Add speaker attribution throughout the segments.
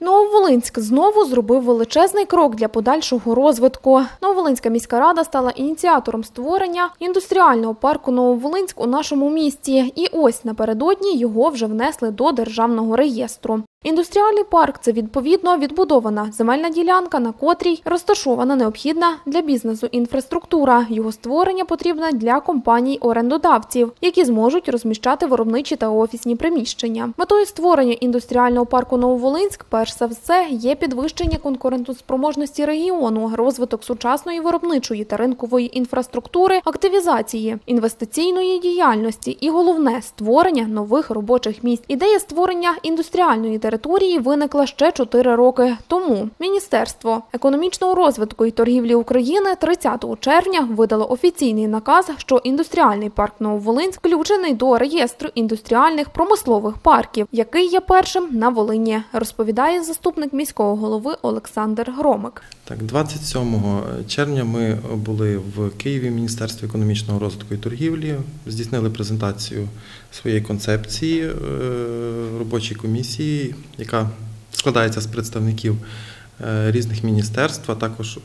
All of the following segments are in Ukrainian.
Speaker 1: Нововолинськ знову зробив величезний крок для подальшого розвитку. Нововолинська міська рада стала ініціатором створення індустріального парку Нововолинськ у нашому місті. І ось напередодні його вже внесли до державного реєстру. Індустріальний парк це відповідно відбудована земельна ділянка, на котрій розташована необхідна для бізнесу інфраструктура. Його створення потрібне для компаній-орендодавців, які зможуть розміщати виробничі та офісні приміщення. Метою створення індустріального парку Нововолинськ, перш за все, є підвищення конкурентоспроможності регіону, розвиток сучасної виробничої та ринкової інфраструктури, активізації інвестиційної діяльності і головне створення нових робочих місць. Ідея створення індустріальної території виникла ще 4 роки тому. Міністерство економічного розвитку і торгівлі України 30 червня видало офіційний наказ, що індустріальний парк Нововолинськ включений до реєстру індустріальних промислових парків, який є першим на Волині, розповідає заступник міського голови Олександр Громик.
Speaker 2: Так, 27 червня ми були в Києві в Міністерстві економічного розвитку і торгівлі, здійснили презентацію своєї концепції е, робочої комісії, яка складається з представників е, різних міністерств, а також е,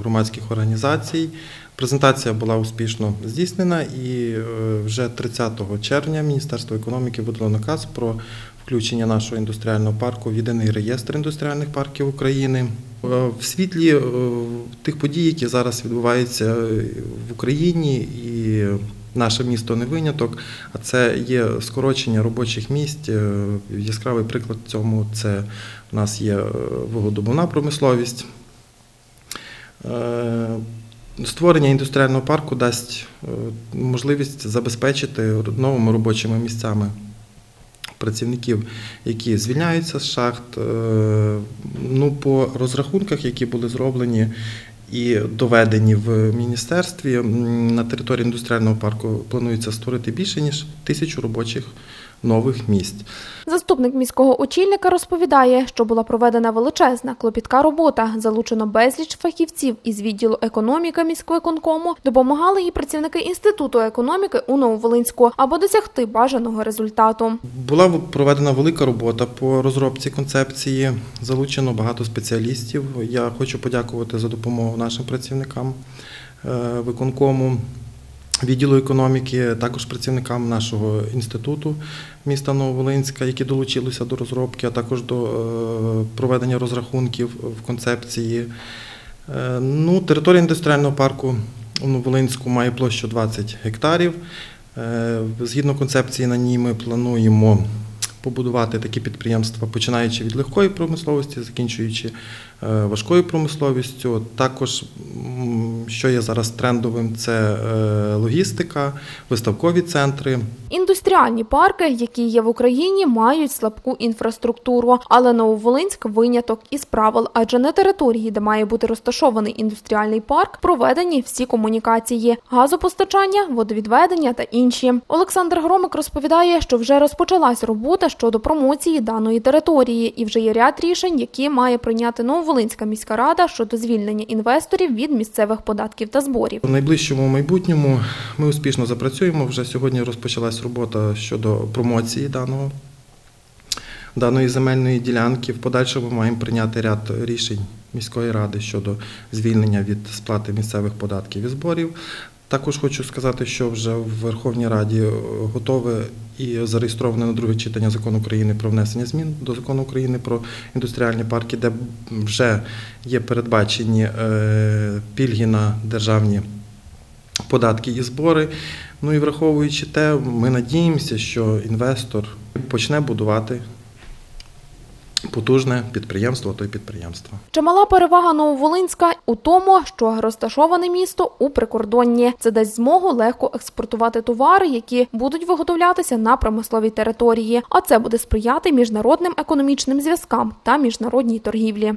Speaker 2: громадських організацій. Презентація була успішно здійснена, і вже 30 червня Міністерство економіки видало наказ про включення нашого індустріального парку в єдиний реєстр індустріальних парків України. В світлі е, тих подій, які зараз відбуваються в Україні, і наше місто не виняток, а це є скорочення робочих місць. Е, Яскравий приклад цьому це у нас є е, вугледобувна промисловість. Створення індустріального парку дасть можливість забезпечити новими робочими місцями працівників, які звільняються з шахт. Ну, по розрахунках, які були зроблені і доведені в міністерстві, на території індустріального парку планується створити більше ніж тисячу робочих нових місць.
Speaker 1: Заступник міського очільника розповідає, що була проведена величезна клопітка робота, залучено безліч фахівців із відділу економіки міськвиконкому, допомагали їй працівники інституту економіки у Нововолинську, аби досягти бажаного результату.
Speaker 2: Була проведена велика робота по розробці концепції. Залучено багато спеціалістів. Я хочу подякувати за допомогу нашим працівникам е, виконкому. Відділу економіки, також працівникам нашого інституту міста Нововолинська, які долучилися до розробки, а також до е, проведення розрахунків в концепції. Е, ну, Територія індустріального парку у Нововолинську має площу 20 гектарів. Е, згідно концепції, на ній ми плануємо побудувати такі підприємства, починаючи від легкої промисловості, закінчуючи важкою промисловістю. Також що є зараз трендовим, це е, логістика, виставкові центри.
Speaker 1: Індустріальні парки, які є в Україні, мають слабку інфраструктуру, але Нововолинськ виняток із правил, адже на території, де має бути розташований індустріальний парк, проведені всі комунікації: газопостачання, водовідведення та інші. Олександр Громик розповідає, що вже розпочалась робота щодо промоції даної території, і вже є ряд рішень, які має прийняти Нововолинська міська рада щодо звільнення інвесторів від місцевих податків та зборів.
Speaker 2: У найближчому майбутньому ми успішно запрацюємо. Вже сьогодні розпочалась робота щодо промоції даного. Даної земельної ділянки в подальшому маємо прийняти ряд рішень міської ради щодо звільнення від сплати місцевих податків і зборів. Також хочу сказати, що вже в Верховній Раді готове і зареєстроване на друге читання закону України про внесення змін до закону України про індустріальні парки, де вже є передбачені е, пільги на державні податки і збори. Ну і враховуючи те, ми надіємося, що інвестор почне будувати потужне підприємство, то й підприємство.
Speaker 1: Чимала перевага Нововолинська у тому, що розташоване місто у прикордонні. Це дасть змогу легко експортувати товари, які будуть виготовлятися на промисловій території. А це буде сприяти міжнародним економічним зв'язкам та міжнародній торгівлі.